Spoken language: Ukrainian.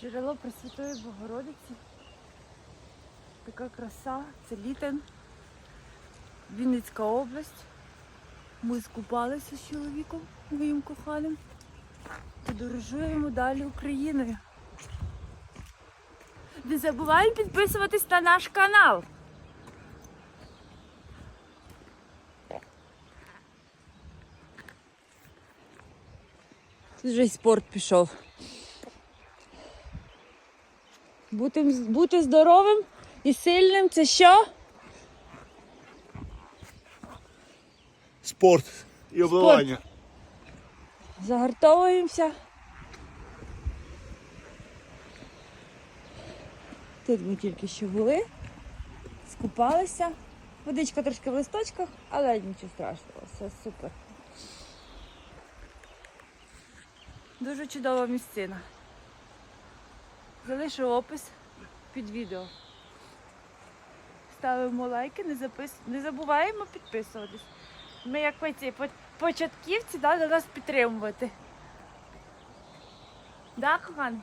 Джерело Пресвятої Богородиці. Така краса, це літен. Вінницька область. Ми скупалися з чоловіком моїм коханим. Подорожуємо далі Україною. Не забуваємо підписуватись на наш канал. Вже й спорт пішов. Бути, бути здоровим і сильним це що? Спорт і обливання. Загартовуємося. Тут ми тільки що були, скупалися. Водичка трошки в листочках, але нічого страшного, все супер. Дуже чудова місцина. Залишу опис під відео. Ставимо лайки, не, запис... не забуваємо підписуватись. Ми як ці початківці да, до нас підтримувати. Да, коханий?